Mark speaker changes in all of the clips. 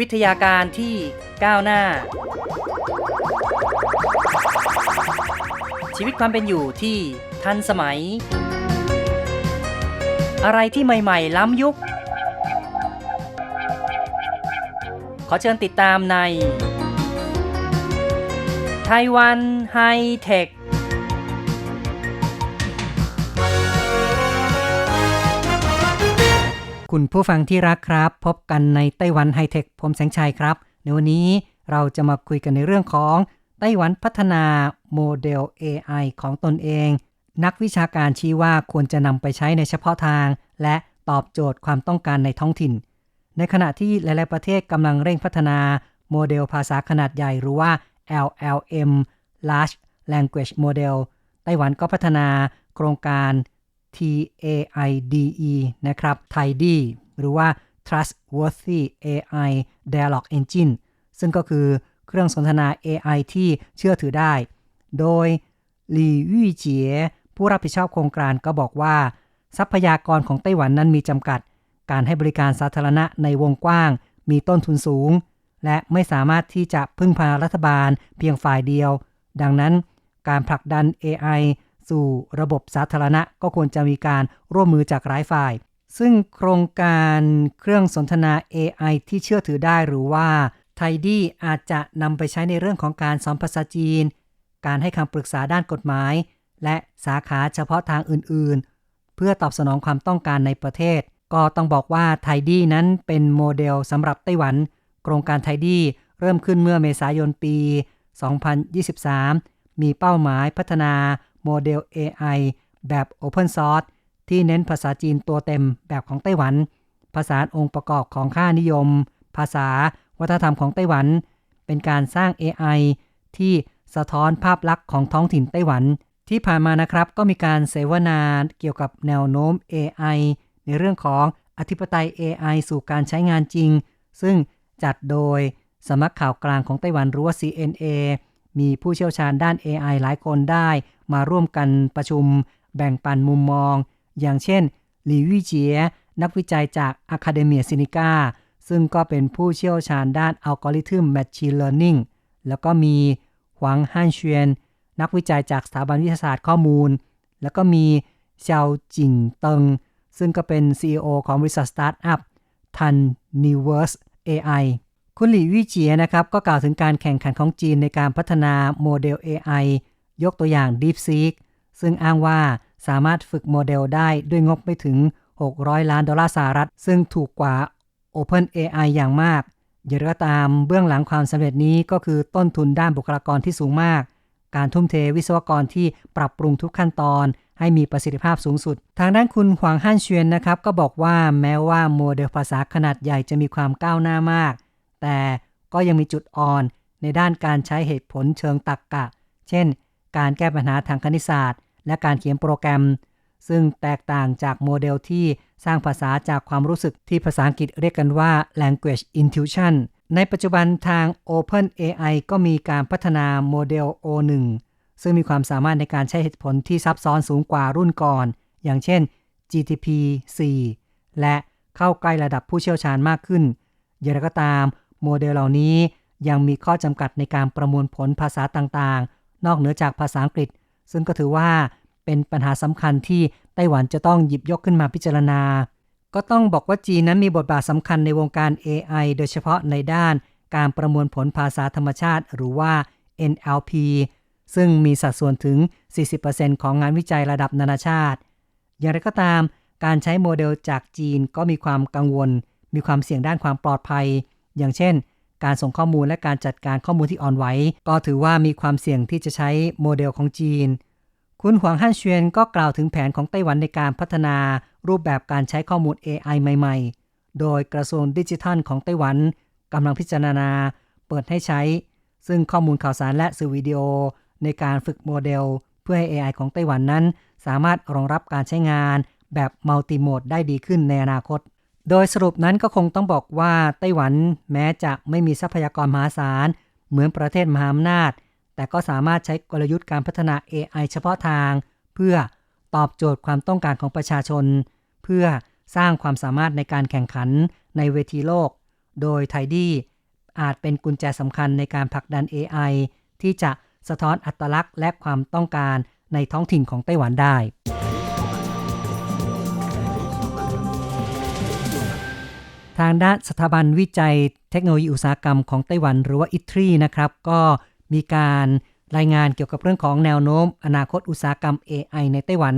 Speaker 1: วิทยาการที่ก้าวหน้า ชีวิตความเป็นอยู่ที่ทันสมัย อะไรที่ใหม่ ๆ ล้ำยุค ขอเชิญติดตามในไต้หวันไฮเทค คุณผู้ฟังที่รักครับ พบกันในไต้หวันไฮเทคผมแสงชัยครับ ในวันนี้เราจะมาคุยกันในเรื่องของไต้หวันพัฒนาโมเดล AI ของตนเอง นักวิชาการชี้ว่าควรจะนำไปใช้ในเฉพาะทาง และตอบโจทย์ความต้องการในท้องถิ่น ในขณะที่หลาย ๆ ประเทศกำลังเร่งพัฒนาโมเดลภาษาขนาดใหญ่หรือว่า LLM Large Language Model ไต้หวันก็พัฒนาโครงการ TAIDE นะครับ TIDE หรือว่า Trustworthy AI Dialogue Engine ซึ่งก็คือเครื่องสนทนา AI ที่เชื่อถือได้ โดยหลี่วี่เจียผู้รับผิดชอบโครงการก็บอกว่า ทรัพยากรของไต้หวันนั้นมีจำกัด การให้บริการสาธารณะในวงกว้าง มีต้นทุนสูง และไม่สามารถที่จะพึ่งพารัฐบาลเพียงฝ่ายเดียว ดังนั้นการผลักดัน AI สู่ระบบสาธารณะก็ควรจะมีการร่วมมือจากหลายฝ่าย ซึ่งโครงการเครื่องสนทนา AI ที่เชื่อถือได้หรือว่าไทดีอาจจะนำไปใช้ในเรื่องของการสอนภาษาจีน การให้คำปรึกษาด้านกฎหมาย และสาขาเฉพาะทางอื่นๆ เพื่อตอบสนองความต้องการในประเทศ ก็ต้องบอกว่าไทดีนั้นเป็นโมเดลสำหรับไต้หวัน โครงการไทดีเริ่มขึ้นเมื่อเมษายนปี 2023 มีเป้าหมายพัฒนา โมเดล AI แบบ Open Source ที่เน้นภาษาจีนตัวเต็มแบบของไต้หวัน ภาษาองค์ประกอบของค่านิยม ภาษาวัฒนธรรมของไต้หวัน เป็นการสร้าง AI ที่สะท้อนภาพลักษณ์ของท้องถิ่นไต้หวัน ที่ผ่านมานะครับก็มีการเสวนาเกี่ยวกับแนวโน้ม AI ในเรื่องของอธิปไตย AI สู่การใช้งานจริง ซึ่งจัดโดยสำนักข่าวกลางของไต้หวันหรือว่า CNA มีผู้เชี่ยวชาญด้าน AI หลายคนได้ มาร่วมกันประชุมแบ่งปันมุมมอง อย่างเช่นหลี่วี่เจีย นักวิจัยจาก Academia Sinica ซึ่งก็เป็นผู้เชี่ยวชาญด้านอัลกอริทึม Machine Learning แล้วก็มีหวังฮั่นเชียน นักวิจัยจากสถาบันวิทยาศาสตร์ข้อมูล แล้วก็มีเซียวจิงเติง ซึ่งก็เป็น CEO ของบริษัทสตาร์ทอัพทันนิเวิร์ส AI คุณหลี่วี่เจียนะครับ ก็กล่าวถึงการแข่งขันของจีนในการพัฒนาโมเดล AI ยกตัวอย่าง DeepSeek ซึ่งอ้างว่าสามารถฝึกโมเดลได้ด้วยงบไม่ถึง 600 ล้านดอลลาร์สหรัฐ ซึ่งถูกกว่า OpenAI อย่างมากอย่างไรก็ตามเบื้องหลังความสำเร็จนี้ก็คือต้นทุนด้านบุคลากรที่สูงมาก การทุ่มเทวิศวกรที่ปรับปรุงทุกขั้นตอน ให้มีประสิทธิภาพสูงสุด ทางด้านคุณหวางฮั่นเชียนนะครับ ก็บอกว่าแม้ว่าโมเดลภาษาขนาดใหญ่จะมีความก้าวหน้ามาก แต่ก็ยังมีจุดอ่อนในด้านการใช้เหตุผลเชิงตรรกกะ เช่น การแก้ปัญหาทางคณิตศาสตร์ และการเขียนโปรแกรม ซึ่งแตกต่างจากโมเดลที่สร้างภาษาจากความรู้สึกที่ภาษาอังกฤษเรียกกันว่า language intuition ในปัจจุบันทาง Open AI ก็มีการพัฒนาโมเดล O1 ซึ่งมีความสามารถในการใช้เหตุผลที่ซับซ้อนสูงกว่ารุ่นก่อน อย่างเช่น GTP4 และเข้าใกล้ระดับผู้เชี่ยวชาญมากขึ้น อย่างไรก็ตาม โมเดลเหล่านี้ยังมีข้อจำกัดในการประมวลผลภาษาต่างๆ นอกเหนือจากภาษาอังกฤษ ซึ่งก็ถือว่าเป็นปัญหาสำคัญที่ไต้หวันจะต้องหยิบยกขึ้นมาพิจารณา ก็ต้องบอกว่าจีนนั้นมีบทบาทสำคัญในวงการ AI โดยเฉพาะในด้านการประมวลผลภาษาธรรมชาติ หรือว่า NLP ซึ่งมีสัดส่วนถึง 40%ของงานวิจัยระดับนานาชาติ อย่างไรก็ตาม การใช้โมเดลจากจีนก็มีความกังวล มีความเสี่ยงด้านความปลอดภัย อย่างเช่น การส่งข้อมูลและการจัดการข้อมูลที่อ่อนไหวก็ถือว่ามีความเสี่ยงที่จะใช้โมเดลของจีน คุณหวงฮั่นเชียนก็กล่าวถึงแผนของไต้หวันในการพัฒนารูปแบบการใช้ข้อมูล AI ใหม่ ๆ โดยกระทรวงดิจิทัลของไต้หวันกำลังพิจารณาเปิดให้ใช้ ซึ่งข้อมูลข่าวสารและสื่อวิดีโอในการฝึกโมเดล เพื่อให้ AI ของไต้หวันนั้น สามารถรองรับการใช้งานแบบมัลติโหมดได้ดีขึ้นในอนาคต โดยสรุปนั้นก็คงต้องบอกว่าไต้หวันแม้จะไม่มีทรัพยากรมหาศาล เหมือนประเทศมหาอำนาจ แต่ก็สามารถใช้กลยุทธ์การพัฒนา AI เฉพาะทาง เพื่อตอบโจทย์ความต้องการของประชาชน เพื่อสร้างความสามารถในการแข่งขันในเวทีโลก โดยไทดี้อาจเป็นกุญแจสำคัญในการผลักดัน AI ที่จะสะท้อนอัตลักษณ์และความต้องการในท้องถิ่นของไต้หวันได้ ทางด้านสถาบันวิจัยเทคโนโลยีอุตสาหกรรมของไต้หวัน หรือว่าอิทรีนะครับ ก็มีการรายงานเกี่ยวกับเรื่องของแนวโน้ม อนาคตอุตสาหกรรม AI ในไต้หวัน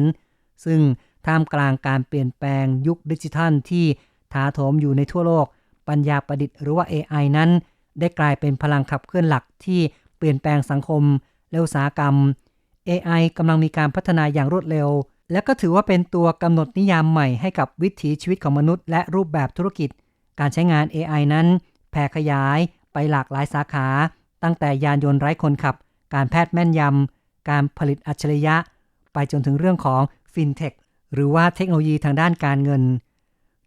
Speaker 1: ซึ่งท่ามกลางการเปลี่ยนแปลงยุคดิจิทัลที่ถาโถมอยู่ในทั่วโลก ปัญญาประดิษฐ์หรือว่า AI นั้น ได้กลายเป็นพลังขับเคลื่อนหลักที่เปลี่ยนแปลงสังคม และอุตสาหกรรม AI กำลังมีการพัฒนาอย่างรวดเร็ว และก็ถือว่าเป็นตัวกำหนดนิยามใหม่ให้กับวิถีชีวิตของมนุษย์ และรูปแบบธุรกิจ การใช้งาน AI นั้น แผ่ขยายไปหลากหลายสาขา ตั้งแต่ยานยนต์ไร้คนขับ การแพทย์แม่นยำ การผลิตอัจฉริยะ ไปจนถึงเรื่องของฟินเทคหรือว่าเทคโนโลยีทางด้านการเงิน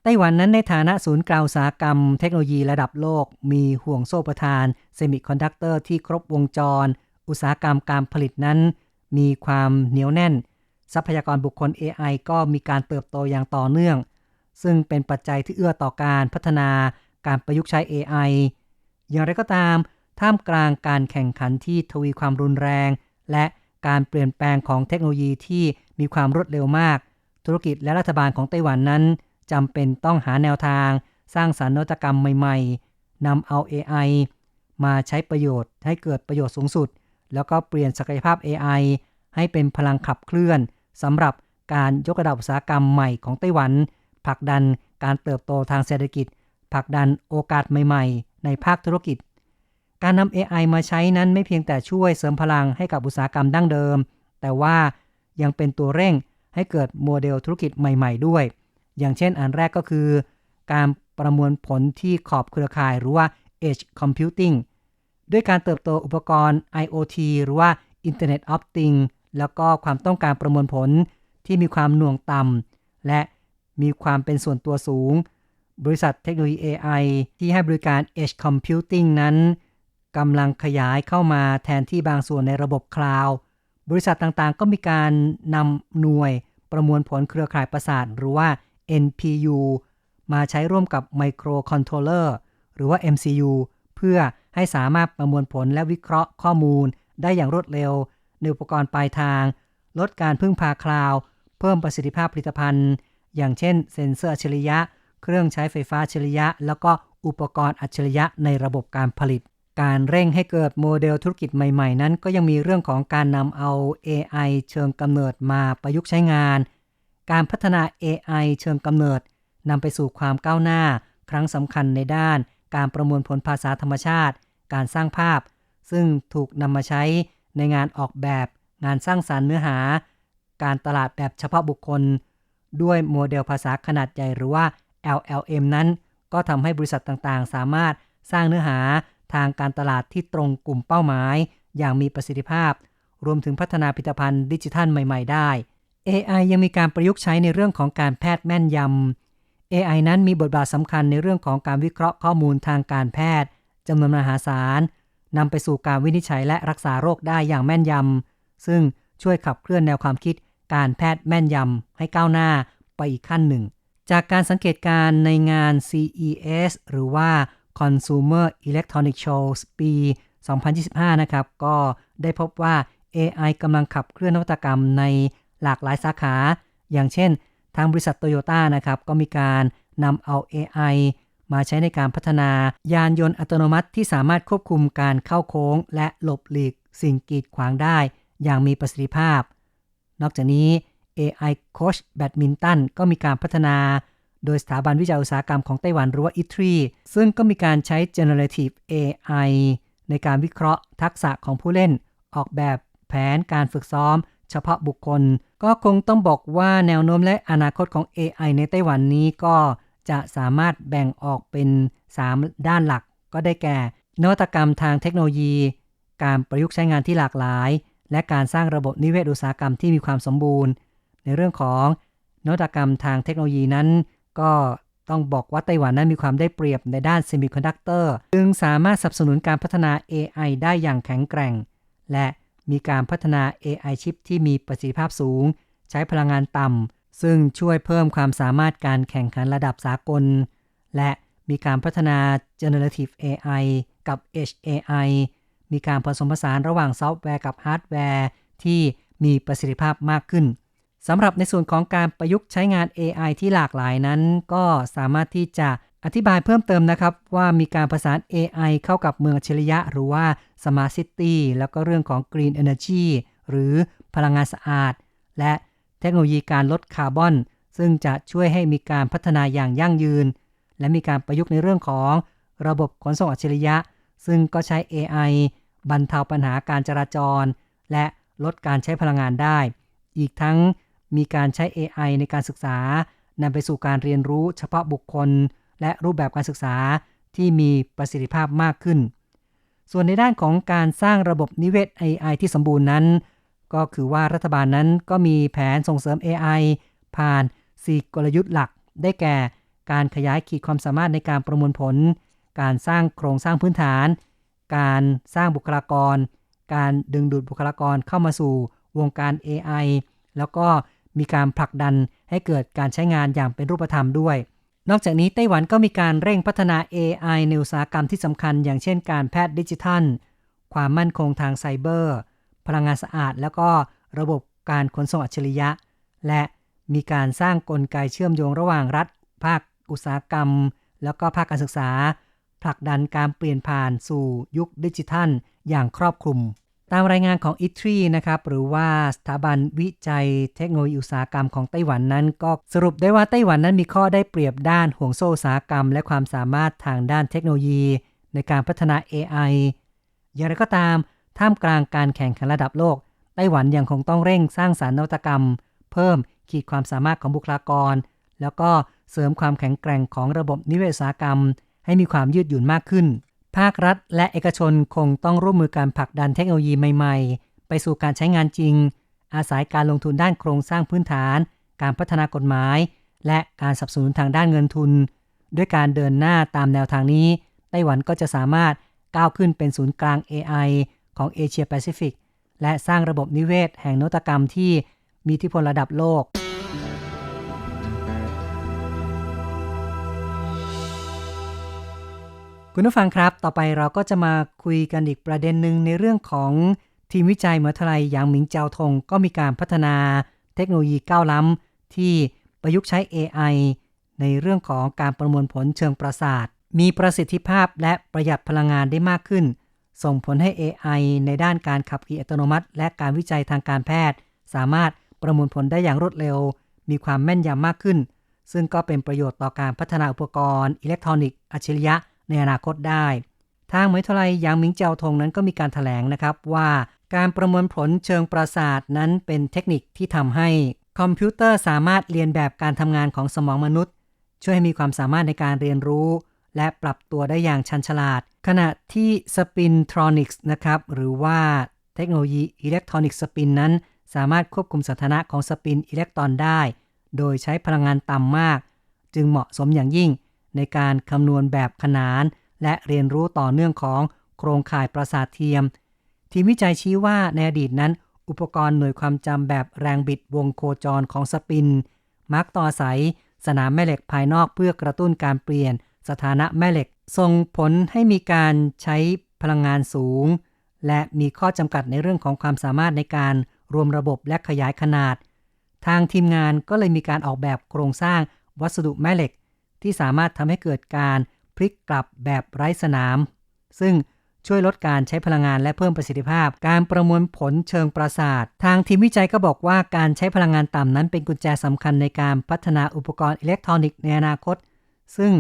Speaker 1: ไต้หวันนั้นในฐานะศูนย์กลางอุตสาหกรรมเทคโนโลยีระดับโลก มีห่วงโซ่ประทานเซมิคอนดักเตอร์ที่ครบวงจร อุตสาหกรรมการผลิตนั้น มีความเหนียวแน่น ทรัพยากรบุคคล AI ก็มีการเติบโตอย่างต่อเนื่อง ซึ่งเป็นปัจจัยที่เอื้อต่อการพัฒนาการประยุกต์ใช้ AI อย่างไรก็ตาม ท่ามกลางการแข่งขันที่ทวีความรุนแรง และการเปลี่ยนแปลงของเทคโนโลยีที่มีความรวดเร็วมาก ธุรกิจและรัฐบาลของไต้หวันนั้นจำเป็นต้องหาแนวทาง สร้างสรรค์นวัตกรรมใหม่ ๆนำเอา AI มาใช้ประโยชน์ให้เกิดประโยชน์สูงสุด แล้วก็เปลี่ยนศักยภาพ AI ให้เป็นพลังขับเคลื่อนสำหรับการยกระดับอุตสาหกรรมใหม่ของไต้หวัน ผลักดันการเติบโตทางเศรษฐกิจผลักดันโอกาสใหม่ ๆ ในภาคธุรกิจ การนำ AI มาใช้นั้นไม่เพียงแต่ช่วยเสริมพลังให้กับอุตสาหกรรมดั้งเดิม แต่ว่ายังเป็นตัวเร่งให้เกิดโมเดลธุรกิจใหม่ ๆ ด้วย อย่างเช่นอันแรกก็คือ การประมวลผลที่ขอบเครือข่ายหรือว่า Edge Computing ด้วยการเติบโตอุปกรณ์ IoT หรือว่า Internet of Things แล้วก็ความต้องการประมวลผลที่มีความหน่วงต่ำและ มีความเป็นส่วนตัวสูง บริษัทเทคโนโลยี AI ที่ให้บริการ Edge Computing นั้นกำลังขยายเข้ามาแทนที่บางส่วนในระบบคลาวด์บริษัทต่างๆ ก็มีการนำหน่วยประมวลผลเครือข่ายประสาท หรือว่า NPU มาใช้ร่วมกับ Microcontroller หรือว่า MCU เพื่อให้สามารถประมวลผลและวิเคราะห์ข้อมูล ได้อย่างรวดเร็ว ในอุปกรณ์ปลายทาง ลดการพึ่งพาคลาวด์เพิ่มประสิทธิภาพผลิตภัณฑ์ อย่างเช่น เซ็นเซอร์อัจฉริยะ เครื่องใช้ไฟฟ้าอัจฉริยะ แล้วก็อุปกรณ์อัจฉริยะในระบบการผลิต การเร่งให้เกิดโมเดลธุรกิจใหม่ๆ นั้น ก็ยังมีเรื่องของการนำเอา AI เชิงกำเนิดมาประยุกต์ใช้งาน การพัฒนา AI เชิงกำเนิดนำไปสู่ความก้าวหน้า ครั้งสำคัญในด้าน การประมวลผลภาษาธรรมชาติ การสร้างภาพ ซึ่งถูกนำมาใช้ในงานออกแบบ งานสร้างสารรค์เนื้อหา การตลาดแบบเฉพาะบุคคล ด้วยโมเดลภาษาขนาดใหญ่หรือว่า LLM นั้น ก็ทำให้บริษัทต่างๆ สามารถสร้างเนื้อหาทางการตลาดที่ตรงกลุ่มเป้าหมาย อย่างมีประสิทธิภาพ รวมถึงพัฒนาผลิตภัณฑ์ดิจิทัลใหม่ ๆ ได้ AI ยังมีการประยุกต์ใช้ในเรื่องของการแพทย์แม่นยำ AI นั้นมีบทบาทสำคัญในเรื่องของการวิเคราะห์ข้อมูลทางการแพทย์จำนวนมหาศาลนำไปสู่การวินิจฉัยและรักษาโรคได้อย่างแม่นยำ ซึ่งช่วยขับเคลื่อนแนวความคิด การแพทย์แม่นยำให้ก้าวหน้าไปอีกขั้นหนึ่ง จากการสังเกตการในงาน CES หรือว่า Consumer Electronic Shows ปี 2025 นะครับ ก็ได้พบว่า AI กำลังขับเคลื่อนนวัตกรรมในหลากหลายสาขา อย่างเช่น ทางบริษัทโตโยต้านะครับ ก็มีการนำเอา AI มาใช้ในการพัฒนายานยนต์อัตโนมัติที่สามารถควบคุมการเข้าโค้ง และหลบหลีกสิ่งกีดขวางได้ อย่างมีประสิทธิภาพ นอกจากนี้ AI Coach แบดมินตันก็มีการพัฒนา โดยสถาบันวิจัยอุตสาหกรรมของไต้หวันหรือว่า ITRI ซึ่งก็มีการใช้ Generative AI ในการวิเคราะห์ทักษะของผู้เล่น ออกแบบแผนการฝึกซ้อม เฉพาะบุคคล ก็คงต้องบอกว่าแนวโน้มและอนาคตของ AI ในไต้หวันนี้ก็จะสามารถแบ่งออกเป็น 3 ด้านหลัก ก็ได้แก่ นวัตกรรมทางเทคโนโลยี การประยุกต์ใช้งานที่หลากหลาย และการสร้างระบบนิเวศอุตสาหกรรมที่มีความสมบูรณ์ ในเรื่องของนวัตกรรมทางเทคโนโลยีนั้น ก็ต้องบอกว่าไต้หวันนั้นมีความได้เปรียบในด้านเซมิคอนดักเตอร์จึงสามารถสนับสนุนการพัฒนา AI ได้อย่างแข็งแกร่ง และมีการพัฒนา AI ชิปที่มีประสิทธิภาพสูง ใช้พลังงานต่ำซึ่งช่วยเพิ่มความสามารถการแข่งขันระดับสากล และมีการพัฒนา generative AI กับ Edge AI มีการผสมผสานระหว่างซอฟต์แวร์กับฮาร์ดแวร์ที่มีประสิทธิภาพมากขึ้นสำหรับในส่วนของการประยุกต์ใช้งาน AI ที่หลากหลายนั้น ก็สามารถที่จะอธิบายเพิ่มเติมนะครับ ว่ามีการประสาน AI เข้ากับเมืองอัจฉริยะ หรือว่า Smart City แล้วก็เรื่องของ Green Energy หรือพลังงานสะอาด และเทคโนโลยีการลดคาร์บอน ซึ่งจะช่วยให้มีการพัฒนาอย่างยั่งยืน และมีการประยุกต์ในเรื่องของระบบขนส่งอัจฉริยะ ซึ่งก็ใช้ AI บรรเทาปัญหาการจราจร และลดการใช้พลังงานได้ อีกทั้งมีการใช้ AI ในการศึกษานำไปสู่การเรียนรู้เฉพาะบุคคล และรูปแบบการศึกษาที่มีประสิทธิภาพมากขึ้น ส่วนในด้านของการสร้างระบบนิเวศ AI ที่สมบูรณ์นั้น ก็คือว่ารัฐบาลนั้นก็มีแผนส่งเสริม AI ผ่าน 4 กลยุทธ์หลัก ได้แก่ การขยายขีดความสามารถในการประมวลผล การสร้างโครงสร้างพื้นฐาน การสร้างบุคลากร การดึงดูดบุคลากรเข้ามาสู่วงการ AI แล้วก็มีการผลักดันให้เกิดการใช้งานอย่างเป็นรูปธรรมด้วย นอกจากนี้ไต้หวันก็มีการเร่งพัฒนา AI ในอุตสาหกรรมที่สำคัญ อย่างเช่นการแพทย์ดิจิทัล ความมั่นคงทางไซเบอร์ พลังงานสะอาด แล้วก็ระบบการขนส่งอัจฉริยะ และมีการสร้างกลไกเชื่อมโยงระหว่างรัฐ ภาคอุตสาหกรรม แล้วก็ภาคการศึกษา ผลักดันการเปลี่ยนผ่านสู่ยุคดิจิทัล อย่างครอบคลุม ตามรายงานของ ITRI นะครับ หรือว่าสถาบันวิจัยเทคโนโลยีอุตสาหกรรมของไต้หวันนั้น ก็สรุปได้ว่าไต้หวันนั้นมีข้อได้เปรียบด้านห่วงโซ่อุตสาหกรรม และความสามารถทางด้านเทคโนโลยี ในการพัฒนา AI อย่างไรก็ตาม ท่ามกลางการแข่งขันระดับโลก ไต้หวันยังคงต้องเร่งสร้างสารรค์นวัตกรรม เพิ่มขีดความสามารถของบุคลากร แล้วก็เสริมความแข็งแกร่งของระบบนิเวศอุตสาหกรรม ให้มีความยืดหยุ่นมากขึ้น ภาครัฐและเอกชนคงต้องร่วมมือการผลักดันเทคโนโลยีใหม่ ๆ ไปสู่การใช้งานจริง อาศัยการลงทุนด้านโครงสร้างพื้นฐาน การพัฒนากฎหมาย และการสนับสนุนทางด้านเงินทุน ด้วยการเดินหน้าตามแนวทางนี้ ไต้หวันก็จะสามารถก้าวขึ้นเป็นศูนย์กลาง AI ของเอเชียแปซิฟิกและสร้างระบบนิเวศแห่งนวัตกรรมที่มีอิทธิพลระดับโลก คุณผู้ฟังครับ ต่อไปเราก็จะมาคุยกันอีกประเด็นหนึ่งในเรื่องของทีมวิจัยมหาวิทยาลัยหยางหมิงเจาทงก็มีการพัฒนาเทคโนโลยีก้าวล้ำที่ประยุกต์ใช้ AI ในเรื่องของการประมวลผลเชิงประสาท มีประสิทธิภาพและประหยัดพลังงานได้มากขึ้น ส่งผลให้ AI ในด้านการขับขี่อัตโนมัติ และการวิจัยทางการแพทย์ สามารถประมวลผลได้อย่างรวดเร็ว มีความแม่นยำมากขึ้น ซึ่งก็เป็นประโยชน์ต่อการพัฒนาอุปกรณ์ อิเล็กทรอนิกส์อัจฉริยะ ในอนาคตได้ ทางมหาวิทยาลัยยางมิงเจาทงนั้นก็มีการถแถลงนะครับว่าการประมวลผลเชิงประสาทนั้นเป็นเทคนิคที่ทำให้คอมพิวเตอร์สามารถเรียนแบบการทำงานของสมองมนุษย์ ช่วยให้มีความสามารถในการเรียนรู้ และปรับตัวได้อย่างชันฉลาด ขณะที่ Spintronics นะครับ หรือว่าเทคโนโลยีอิเล็กทรอนิกส์สปินนั้น สามารถควบคุมสถานะของสปินอิเล็กตรอนได้ โดยใช้พลังงานต่ำมาก จึงเหมาะสมอย่างยิ่ง ในการคำนวณแบบขนาน และเรียนรู้ต่อเนื่องของโครงข่ายประสาทเทียม ทีมวิจัยชี้ว่าในอดีตนั้น อุปกรณ์หน่วยความจำแบบแรงบิดวงโคจรของสปิน มักต่ออายสนามแม่เหล็กภายนอกเพื่อกระตุ้นการเปลี่ยน สถานะแม่เหล็กส่งผลให้มีการใช้พลังงานสูง และมีข้อจำกัดในเรื่องของความสามารถในการรวมระบบและขยายขนาด ทางทีมงานก็เลยมีการออกแบบโครงสร้างวัสดุแม่เหล็ก ที่สามารถทำให้เกิดการพลิกกลับแบบไร้สนาม ซึ่งช่วยลดการใช้พลังงานและเพิ่มประสิทธิภาพ การประมวลผลเชิงประสาท ทางทีมวิจัยก็บอกว่าการใช้พลังงานต่ำนั้นเป็นกุญแจสำคัญในการพัฒนาอุปกรณ์อิเล็กทรอนิกส์ในอนาคต ซึ่ง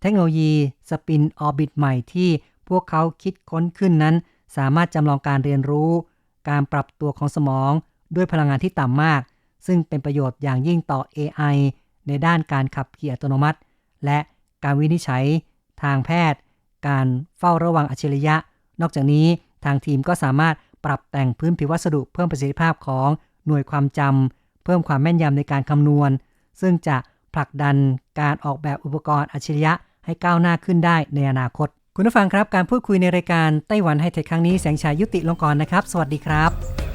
Speaker 1: เทคโนโลยีสปินออร์บิทใหม่ที่พวกเขาคิดค้นขึ้นนั้น สามารถจำลองการเรียนรู้ การปรับตัวของสมอง ด้วยพลังงานที่ต่ำมาก ซึ่งเป็นประโยชน์อย่างยิ่งต่อ AI ในด้านการขับขี่อัตโนมัติ และการวินิจฉัยทางแพทย์ การเฝ้าระวังอัจฉริยะ นอกจากนี้ทางทีมก็สามารถปรับแต่งพื้นผิววัสดุเพิ่มประสิทธิภาพของหน่วยความจำเพิ่มความแม่นยำในการคำนวณ ซึ่งจะผลักดันการออกแบบอุปกรณ์อัจฉริยะให้ก้าวหน้าขึ้นได้ในอนาคต คุณผู้ฟังครับการพูดคุยในรายการไต้หวันไฮเทคครั้งนี้แสงชายยุติลงก่อนนะครับ สวัสดีครับ